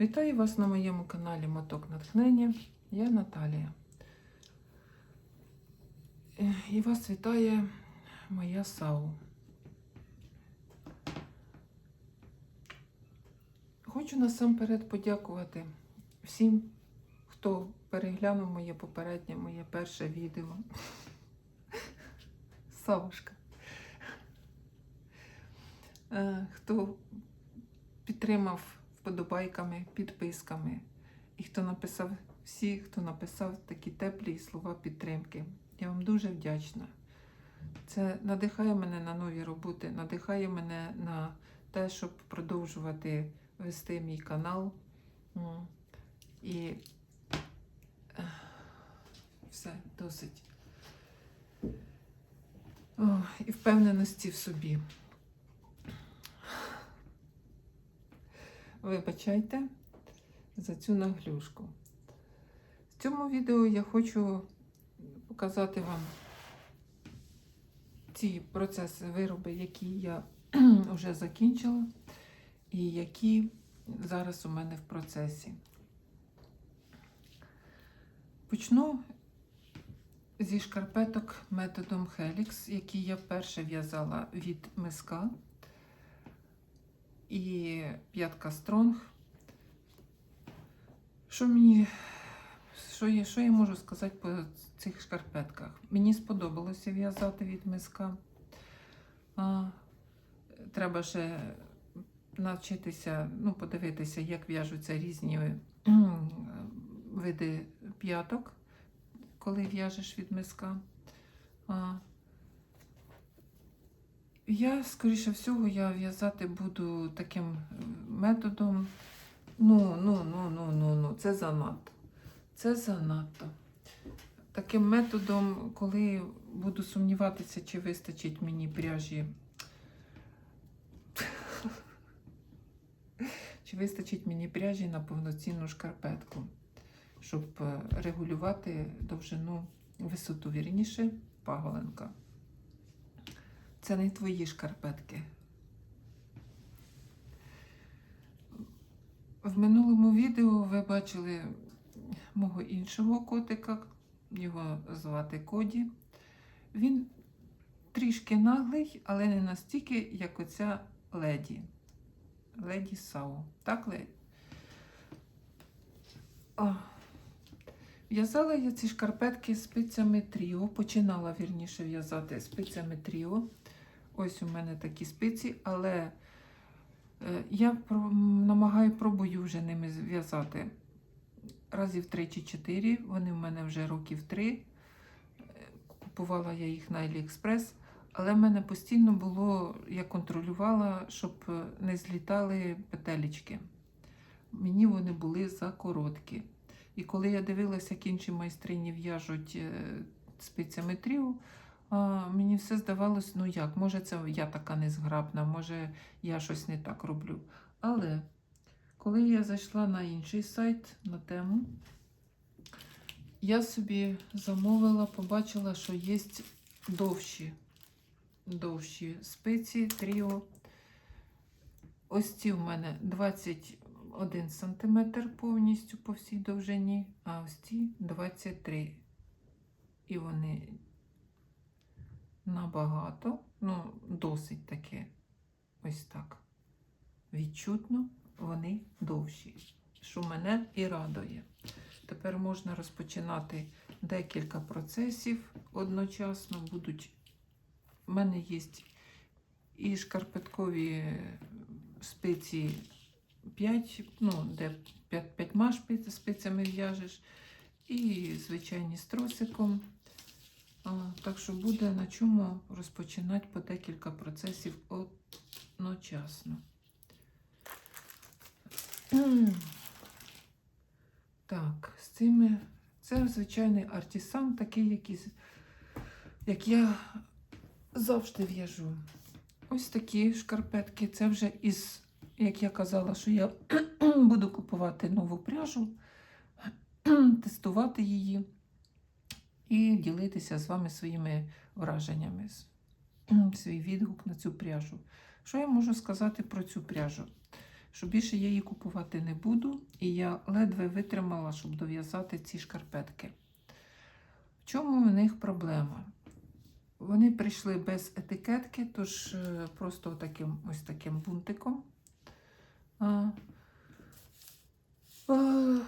Вітаю вас на моєму каналі Моток Натхнення. Я Наталія. Е, І вас вітає моя САУ. Хочу насамперед подякувати всім, хто переглянув моє попереднє, моє перше відео. Савушка. Е, Хто підтримав вподобайками, підписками. І хто написав всі, хто написав такі теплі слова підтримки. Я вам дуже вдячна. Це надихає мене на нові роботи, надихає мене на те, щоб продовжувати вести мій канал. І все, досить. О, і впевненості в собі. Вибачайте за цю наглюшку. В цьому відео я хочу показати вам ці процеси вироби, які я вже закінчила, і які зараз у мене в процесі. Почну зі шкарпеток методом Helix, які я вперше в'язала від миска і п'ятка Стронг. Що мені, що я, що я можу сказати по цих шкарпетках? Мені сподобалося в'язати від миска. А, треба ще навчитися, ну, подивитися, як в'яжуться різні види п'яток, коли в'яжеш від миска. А, я, скоріше всього, я в'язати буду таким е, методом. Ну, ну, ну, ну, ну, ну, це занадто. Це занадто. Таким методом, коли буду сумніватися, чи вистачить мені пряжі. Чи вистачить мені пряжі на повноцінну шкарпетку, щоб е, регулювати довжину, висоту вірніше, паголенка. Це не твої шкарпетки. В минулому відео ви бачили мого іншого котика, його звати Коді. Він трішки наглий, але не настільки, як оця леді. Леді Сау. Так, леді? В'язала я ці шкарпетки спицями Тріо. Починала вірніше в'язати спицями Тріо. Ось у мене такі спиці, але е, я намагаю пробую вже ними зв'язати разів 3 чи 4. Вони в мене вже років 3. Е, Купувала я їх на AliExpress, але в мене постійно було, я контролювала, щоб е, не злітали петелечки. Мені вони були закороткі. І коли я дивилася, як інші майстрині в'яжуть спицями тріо, мені все здавалось, ну як, може, це я така незграбна, може я щось не так роблю. Але коли я зайшла на інший сайт на тему, я собі замовила, побачила, що є довші, довші спиці тріо. Ось ці в мене 21 см повністю по всій довжині, а ось ці 23. І вони набагато, ну, досить таки, ось так. Відчутно вони довші, що мене і радує. Тепер можна розпочинати декілька процесів одночасно. Будуть у мене є і шкарпеткові спиці 5, ну, де 5, 5 шпиць, спицями в'яжеш, і звичайні з тросиком. Так що буде на чому розпочинати по декілька процесів одночасно. Так, з цими. Це звичайний артисан, такий, як, із, як я завжди в'яжу. Ось такі шкарпетки. Це вже із, як я казала, що я буду купувати нову пряжу, тестувати її і ділитися з вами своїми враженнями, свій відгук на цю пряжу. Що я можу сказати про цю пряжу? що більше я її купувати не буду, і я ледве витримала, щоб дов'язати ці шкарпетки. В чому в них проблема? Вони прийшли без етикетки, тож е, просто таким, ось таким бунтиком. А, а,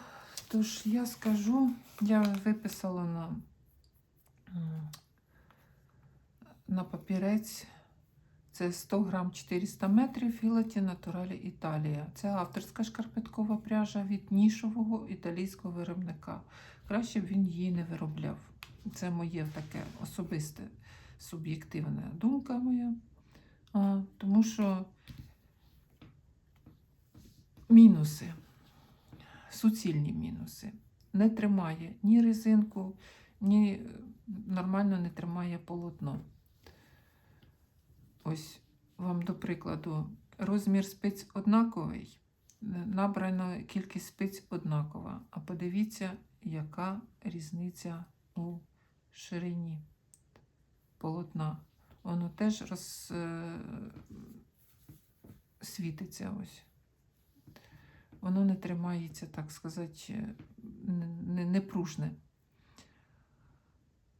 тож я скажу, я виписала на, на папірець. Це 100 грам 400 метрів філаті Натуралі Італія. Це авторська шкарпеткова пряжа від нішового італійського виробника. Краще б він її не виробляв. Це моє таке особисте суб'єктивна думка моя. А, тому що мінуси, суцільні мінуси. Не тримає ні резинку, ні нормально не тримає полотно. Ось вам до прикладу, розмір спиць однаковий, е, набрано кількість спиць однакова. А подивіться, яка різниця у ширині полотна. Воно теж роз, е, світиться ось. Воно не тримається, так сказати, не, не, не пружне.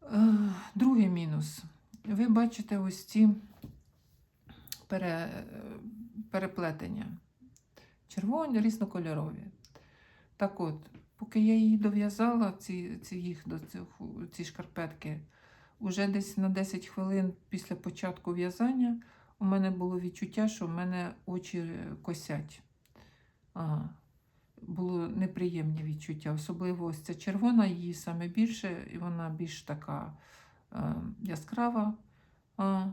Е, Другий мінус. Ви бачите ось ці пере, переплетення. Червоні, різнокольорові. Так от, поки я її дов'язала, ці, ці, їх до цих, ці шкарпетки, уже десь на 10 хвилин після початку в'язання у мене було відчуття, що в мене очі косять. Ага. Було неприємні відчуття. Особливо ось ця червона, її саме більше, і вона більш така е, яскрава. А,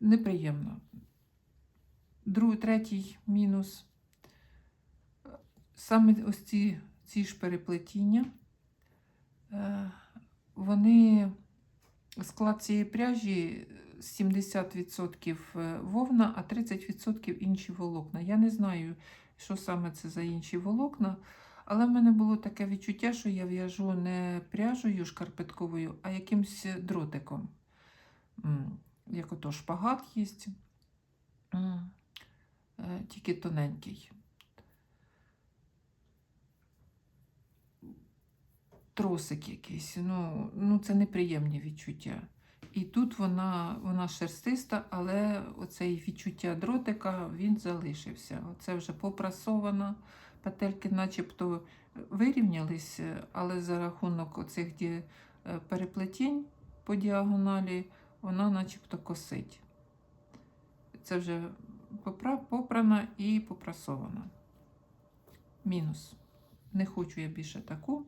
неприємно. Другий, третій мінус. Саме ось ці, ці ж переплетіння, е, вони склад цієї пряжі 70% вовна, а 30% інші волокна. Я не знаю, що саме це за інші волокна, але в мене було таке відчуття, що я в'яжу не пряжею шкарпетковою, а якимсь дротиком. Як ото шпагат М, е, тільки тоненький. Тросик якийсь. Ну, ну це неприємні відчуття. І тут вона, вона шерстиста, але оцей відчуття дротика він залишився. Оце вже попрасована. Петельки начебто вирівнялись, але за рахунок оцих е, переплетінь по діагоналі вона начебто косить. Це вже попрана і попрасована. Мінус. Не хочу я більше таку.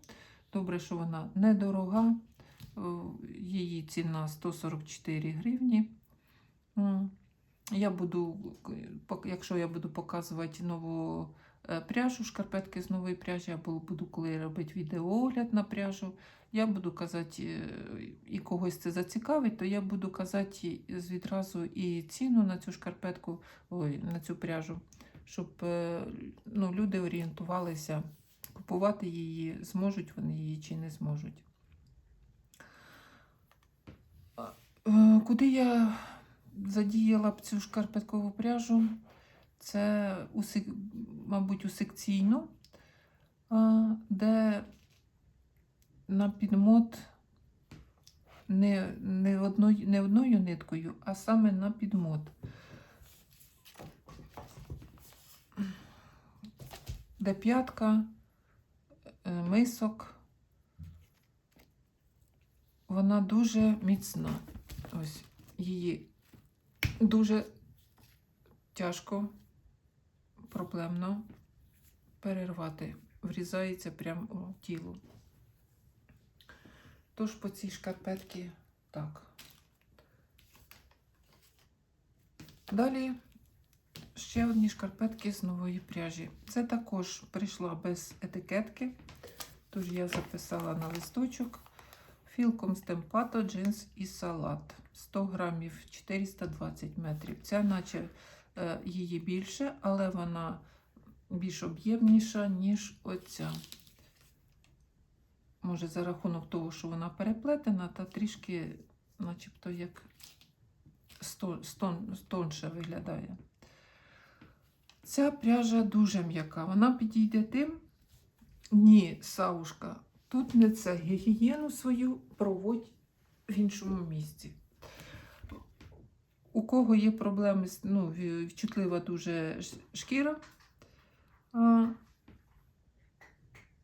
Добре, що вона недорога. Її ціна 144 гривні. Я буду, якщо я буду показувати нову е, пряжу, шкарпетки з нової пряжі, або буду коли робити відеоогляд на пряжу, я буду казати, е, і когось це зацікавить, то я буду казати відразу і ціну на цю шкарпетку, ой, на цю пряжу, щоб е, ну, люди орієнтувалися, купувати її, зможуть вони її чи не зможуть. Е, Куди я задіяла б цю шкарпеткову пряжу? Це, у, мабуть, у секційну, де на підмот не, не, одною, не одною ниткою, а саме на підмот. Де п'ятка, е, мисок. Вона дуже міцна. Ось її дуже тяжко, проблемно перервати. Врізається прямо у тіло. Тож по цій шкарпетці так. Далі ще одні шкарпетки з нової пряжі. Це також прийшла без етикетки, тож я записала на листочок. Філком стемпато, джинс і салат. 100 грамів 420 метрів. Ця, наче її більше, але вона більш об'ємніша, ніж оця. Може, за рахунок того, що вона переплетена, та трішки, начебто, як стон, стон, тонше виглядає. Ця пряжа дуже м'яка. Вона підійде тим. Ні, Савушка, тут не це. Гігієну свою проводь в іншому місці. У кого є проблеми, ну, чутлива дуже шкіра,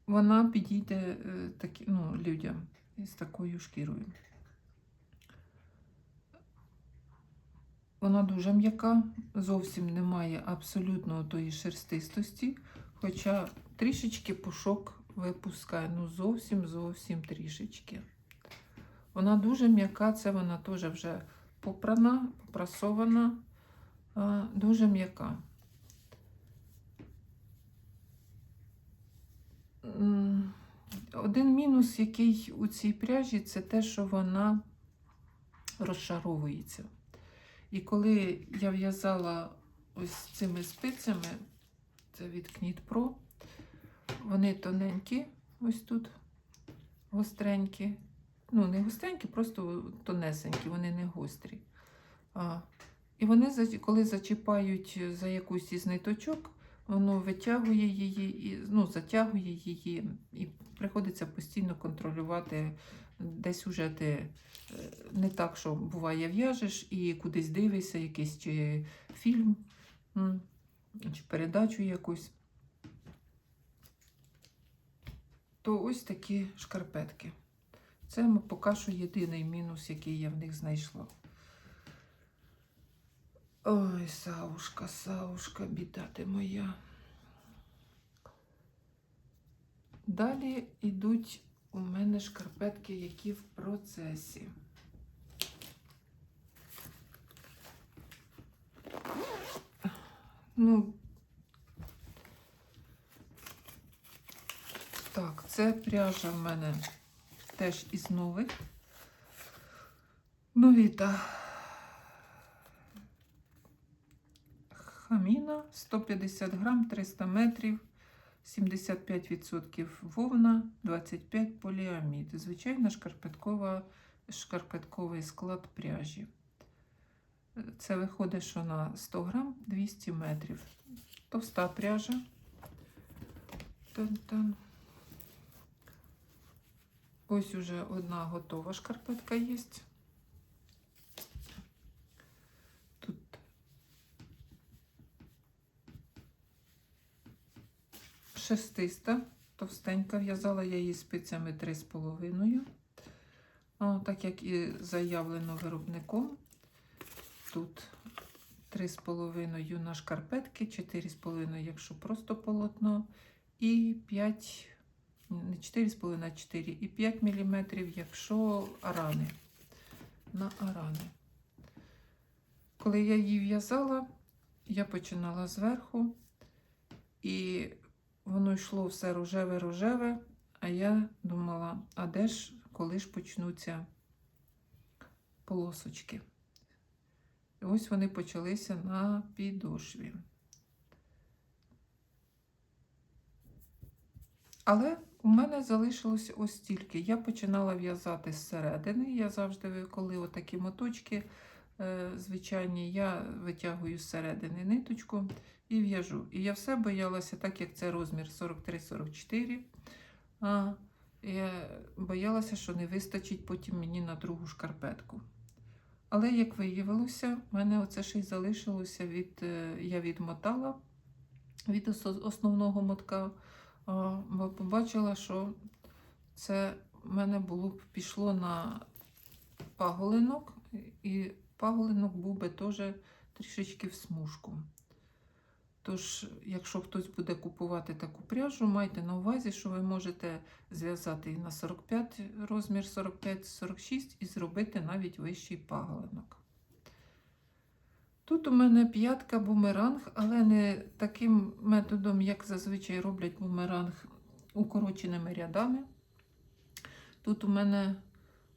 вона підійде е, такі, ну, людям з такою шкірою. Вона дуже м'яка, зовсім немає абсолютно тої шерстистості, хоча трішечки пушок випускає, ну зовсім зовсім трішечки. Вона дуже м'яка, це вона теж вже попрана, попрасована, дуже м'яка. Один мінус, який у цій пряжі, це те, що вона розшаровується. І коли я в'язала ось цими спицями, це від Knit Pro, вони тоненькі, ось тут, гостренькі. Ну, не гостренькі, просто тонесенькі, вони не гострі. А, і вони, коли зачіпають за якусь із ниточок, воно витягує її, і, ну, затягує її, і приходиться постійно контролювати. Десь уже ти е, не так, що буває, в'яжеш і кудись дивишся, якийсь чи фільм, чи передачу якусь. То ось такі шкарпетки. Це м- поки що єдиний мінус, який я в них знайшла. Ой, Савушка, Савушка, біда ти моя. Далі йдуть у мене шкарпетки, які в процесі. Ну, так, це пряжа в мене теж із нових. Новіта. Хаміна 150 грам, 300 метрів, 75% вовна, 25 поліамід. Звичайно, шкарпеткова, шкарпетковий склад пряжі. Це виходить, що на 100 грам 200 метрів. Товста пряжа. Тан-тан. Ось уже одна готова шкарпетка є. Тут шестиста, товстенька. В'язала я її спицями 3,5. А, Так як і заявлено виробником. Тут 3,5 на шкарпетки, 4,5, якщо просто полотно, і 5, не 4,5, а 4, і 5 мм, якщо арани. На арани. Коли я її в'язала, я починала зверху, і воно йшло все рожеве-рожеве, а я думала, а де ж, коли ж почнуться полосочки? І ось вони почалися на підошві. Але у мене залишилось ось стільки. Я починала в'язати зсередини. Я завжди, коли отакі моточки е, звичайні, я витягую зсередини ниточку і в'яжу. І я все боялася, так як це розмір 43-44. А, я боялася, що не вистачить потім мені на другу шкарпетку. Але, як виявилося, в мене оце ще й залишилося від. е, Я відмотала від основного мотка, бо побачила, що це в мене було б пішло на паголинок, і паголинок був би теж трішечки в смужку. Тож, якщо хтось буде купувати таку пряжу, майте на увазі, що ви можете зв'язати і на 45 розмір 45-46 і зробити навіть вищий паголинок. Тут у мене п'ятка бумеранг, але не таким методом, як зазвичай роблять бумеранг укороченими рядами. Тут у мене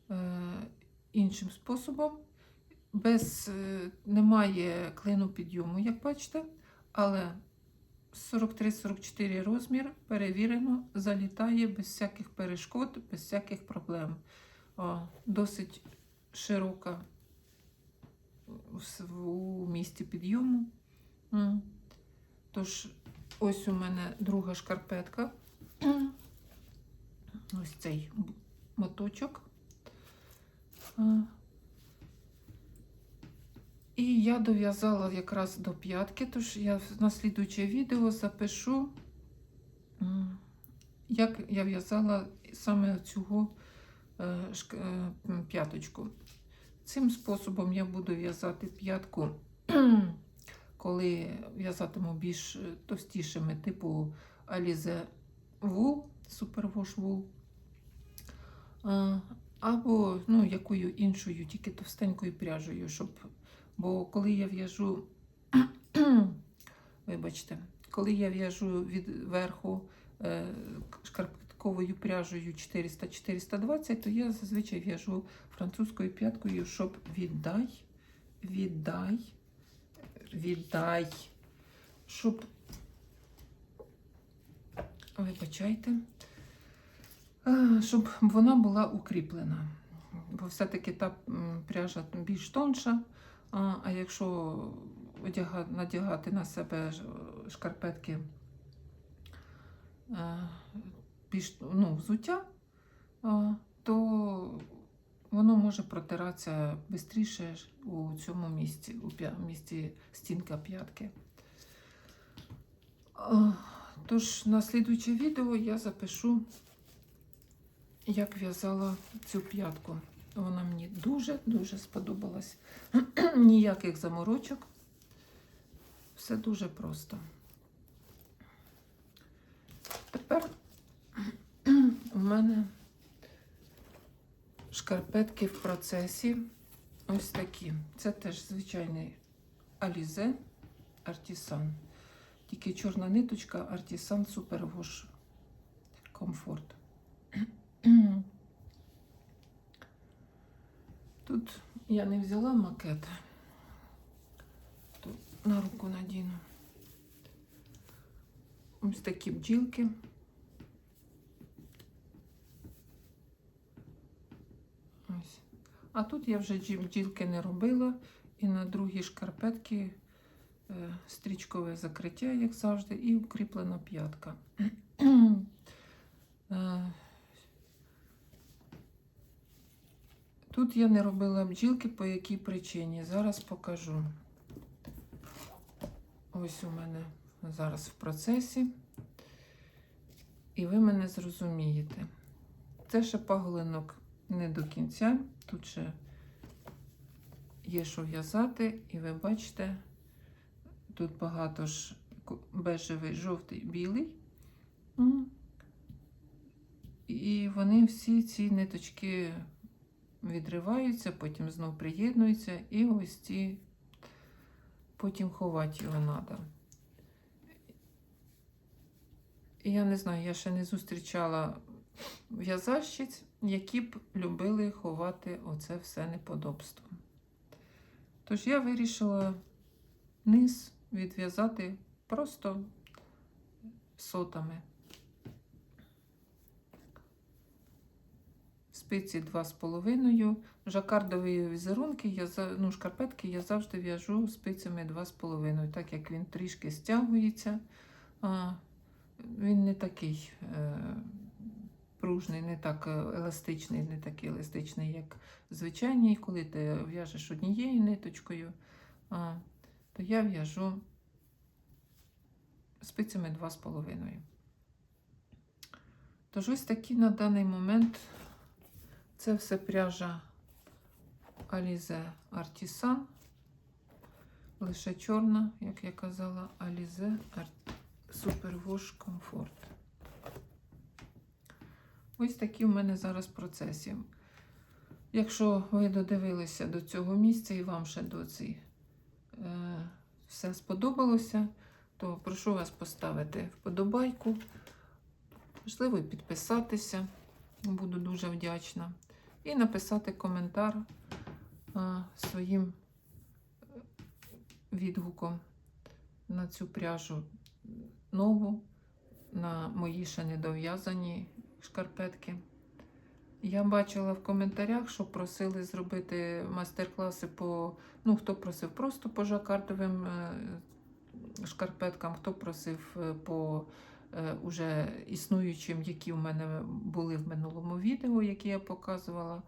е, іншим способом. Без, е, немає клину підйому, як бачите, але 43-44 розмір перевірено, залітає без всяких перешкод, без всяких проблем. О, досить широка у місці підйому. Тож, ось у мене друга шкарпетка. Ось цей моточок. І я дов'язала якраз до п'ятки, тож я на слідуюче відео запишу, як я в'язала саме цього е, е, п'яточку. Цим способом я буду в'язати п'ятку, коли в'язатиму більш е, товстішими, типу Alize Wool, Superwash Wool. Або ну, якою іншою, тільки товстенькою пряжею, щоб. Бо коли я в'яжу, вибачте, коли я в'яжу від верху е, шкарпетковою пряжею 400-420, то я зазвичай в'яжу французькою п'яткою, щоб віддай, віддай, віддай, щоб, вибачайте, щоб вона була укріплена. Бо все-таки та пряжа більш тонша. А, якщо надягати на себе шкарпетки е, ну, взуття, то воно може протиратися швидше у цьому місці, у місці стінка п'ятки. Тож на слідуюче відео я запишу, як в'язала цю п'ятку. Вона мені дуже-дуже сподобалась. Ніяких заморочок. Все дуже просто. Тепер у мене шкарпетки в процесі. Ось такі. Це теж звичайний Alize Artisan. Тільки чорна ниточка Artisan Superwash Comfort. Тут я не взяла макет. Тут на руку надіну. Ось такі бджілки. Ось. А тут я вже джі- бджілки не робила. І на другій шкарпетки е, стрічкове закриття, як завжди, і укріплена п'ятка. Е, Тут я не робила бджілки по якій причині. Зараз покажу. Ось у мене зараз в процесі. І ви мене зрозумієте. Це ще паглинок не до кінця. Тут ще є що в'язати, і ви бачите, тут багато ж бежевий, жовтий, білий. І вони всі ці ниточки відриваються, потім знов приєднуються, і ось ці потім ховати його треба. Я не знаю, я ще не зустрічала в'язальщиць, які б любили ховати оце все неподобство. Тож я вирішила низ відв'язати просто сотами. спиці 2,5. Жакардові візерунки, я, ну, шкарпетки я завжди в'яжу спицями 2,5, так як він трішки стягується. А, він не такий е, пружний, не так е, еластичний, не такий еластичний, як звичайний, коли ти в'яжеш однією ниточкою, то я в'яжу спицями 2,5. Тож ось такі на даний момент це все пряжа Alize Artisan. Лише чорна, як я казала, Alize Superwash Comfort. Ось такі в мене зараз процеси. Якщо ви додивилися до цього місця і вам ще доці е, все сподобалося, то прошу вас поставити вподобайку, можливо, підписатися. Буду дуже вдячна. І написати коментар а, своїм е, відгуком на цю пряжу нову, на мої ще недов'язані шкарпетки. Я бачила в коментарях, що просили зробити майстер-класи по. Ну, хто просив просто по жакардовим е, шкарпеткам, хто просив е, по е, уже існуючим, які в мене були в минулому відео, які я показувала.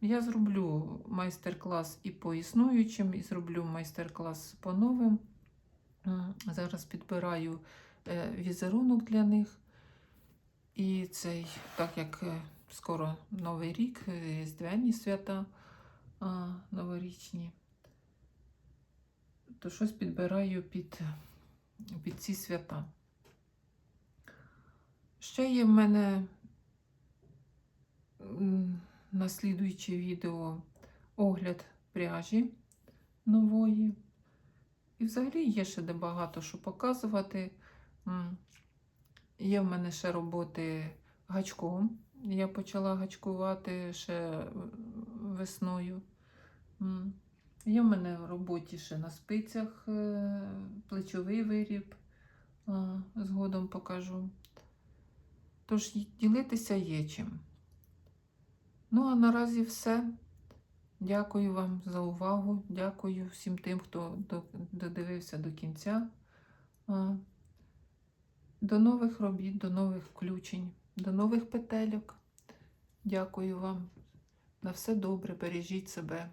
Я зроблю майстер-клас і по існуючим, і зроблю майстер-клас по новим. Зараз підбираю візерунок для них. І цей, так як е, скоро Новий рік, е, Різдвяні свята а, новорічні, то щось підбираю під, під ці свята. Ще є в мене м, на слідуюче відео огляд пряжі нової. І взагалі є ще де багато що показувати. Є в мене ще роботи гачком. Я почала гачкувати ще весною. Є в мене в роботі ще на спицях е, плечовий виріб. Згодом покажу. Тож ділитися є чим. Ну, а наразі все. Дякую вам за увагу. Дякую всім тим, хто додивився до кінця. До нових робіт, до нових включень, до нових петельок. Дякую вам. На все добре, бережіть себе.